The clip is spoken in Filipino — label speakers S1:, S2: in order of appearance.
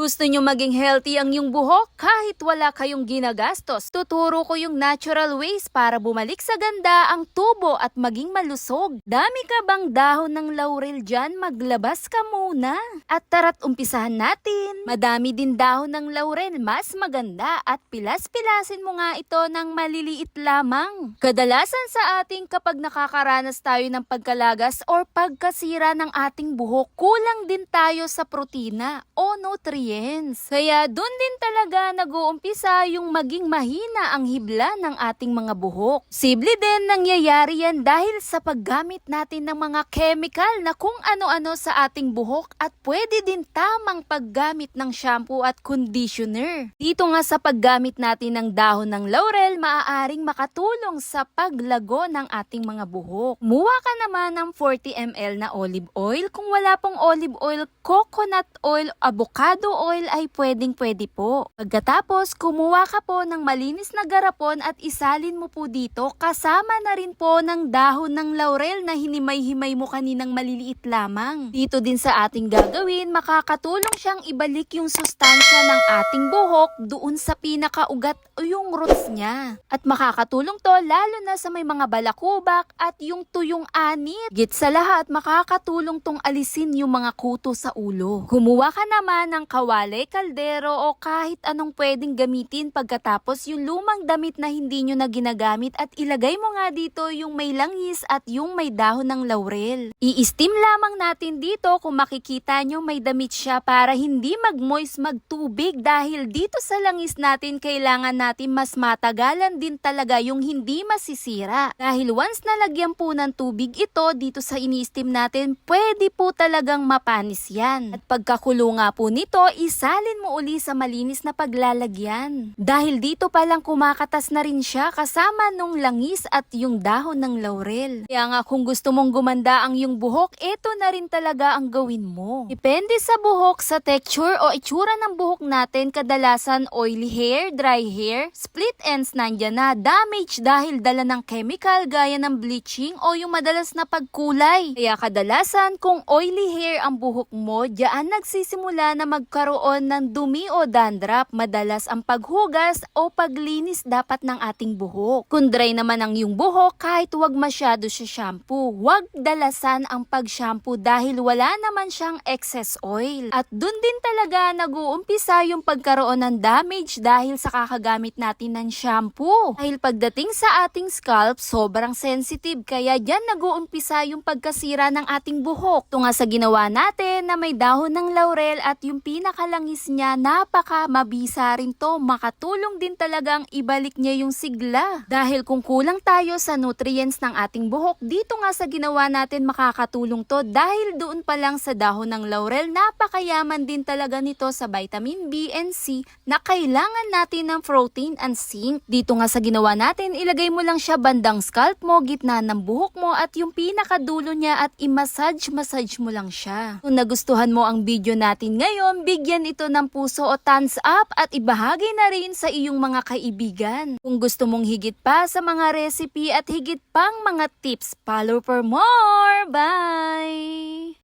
S1: Gusto nyo maging healthy ang yung buhok kahit wala kayong ginagastos? Tuturo ko yung natural ways para bumalik sa ganda ang tubo at maging malusog. Dami ka bang dahon ng laurel dyan? Maglabas ka muna. At tara't umpisahan natin. Madami din dahon ng laurel, mas maganda at pilas-pilasin mo nga ito ng maliliit lamang. Kadalasan sa ating kapag nakakaranas tayo ng pagkalagas or pagkasira ng ating buhok, kulang din tayo sa protina o nutrients. Kaya dun din talaga nag-uumpisa yung maging mahina ang hibla ng ating mga buhok. Sible din nangyayari yan dahil sa paggamit natin ng mga chemical na kung ano-ano sa ating buhok at pwede din tamang paggamit ng shampoo at conditioner. Dito nga sa paggamit natin ng dahon ng laurel, maaaring makatulong sa paglago ng ating mga buhok. Muha ka naman ng 40 ml na olive oil. Kung wala pong olive oil, coconut oil, avocado oil ay pwedeng pwede po. Pagkatapos, kumuha ka po ng malinis na garapon at isalin mo po dito kasama na rin po ng dahon ng laurel na hinimay-himay mo kaninang maliliit lamang. Dito din sa ating gagawin, makakatulong siyang ibalik yung sustansya ng ating buhok doon sa pinakaugat yung roots niya. At makakatulong to lalo na sa may mga balakubak at yung tuyong anit. Git sa lahat, makakatulong tong alisin yung mga kuto sa ulo. Kumuha ka naman ng kawali, kaldero o kahit anong pwedeng gamitin pagkatapos yung lumang damit na hindi nyo na ginagamit at ilagay mo nga dito yung may langis at yung may dahon ng laurel. I-steam lamang natin dito kung makikita nyo may damit siya para hindi mag-moist magtubig dahil dito sa langis natin kailangan natin mas matagalan din talaga yung hindi masisira. Dahil once nalagyan po ng tubig ito dito sa ini-steam natin, pwede po talagang mapanis yan. At pagkakulo nga po nito, isalin mo uli sa malinis na paglalagyan. Dahil dito palang kumakatas na rin siya kasama nung langis at yung dahon ng laurel. Kaya nga kung gusto mong gumanda ang yung buhok, eto na rin talaga ang gawin mo. Depende sa buhok, sa texture o itsura ng buhok natin, kadalasan oily hair, dry hair, split ends nandyan na, damage dahil dala ng chemical gaya ng bleaching o yung madalas na pagkulay. Kaya kadalasan kung oily hair ang buhok mo, diyan nagsisimula na magkaroon ng dumi o dandruff. Madalas ang paghugas o paglinis dapat ng ating buhok. Kung dry naman ang yung buhok, kahit wag masyado siya shampoo, wag dalasan ang pag-shampoo dahil wala naman siyang excess oil. At dun din talaga nag-uumpisa yung pagkaroon ng damage dahil sa kakagamit natin ng shampoo. Dahil pagdating sa ating scalp, sobrang sensitive kaya dyan nag-uumpisa yung pagkasira ng ating buhok. Ito nga sa ginawa natin na may dahon ng laurel at yung pinakalangis niya, napaka mabisa rin to. Makatulong din talagang ibalik niya yung sigla. Dahil kung kulang tayo sa nutrients ng ating buhok, dito nga sa ginawa natin makakatulong to dahil doon pa lang sa dahon ng laurel, napakayaman din talaga nito sa vitamin B and C na kailangan natin ng protein and zinc. Dito nga sa ginawa natin, ilagay mo lang siya bandang scalp mo, gitna ng buhok mo at yung pinakadulo niya at i-massage-massage mo lang siya. Kung nagustuhan mo ang video natin ngayon, bigyan ito ng puso o thumbs up at ibahagi na rin sa iyong mga kaibigan. Kung gusto mong higit pa sa mga recipe at higit pang mga tips, follow for more! Bye!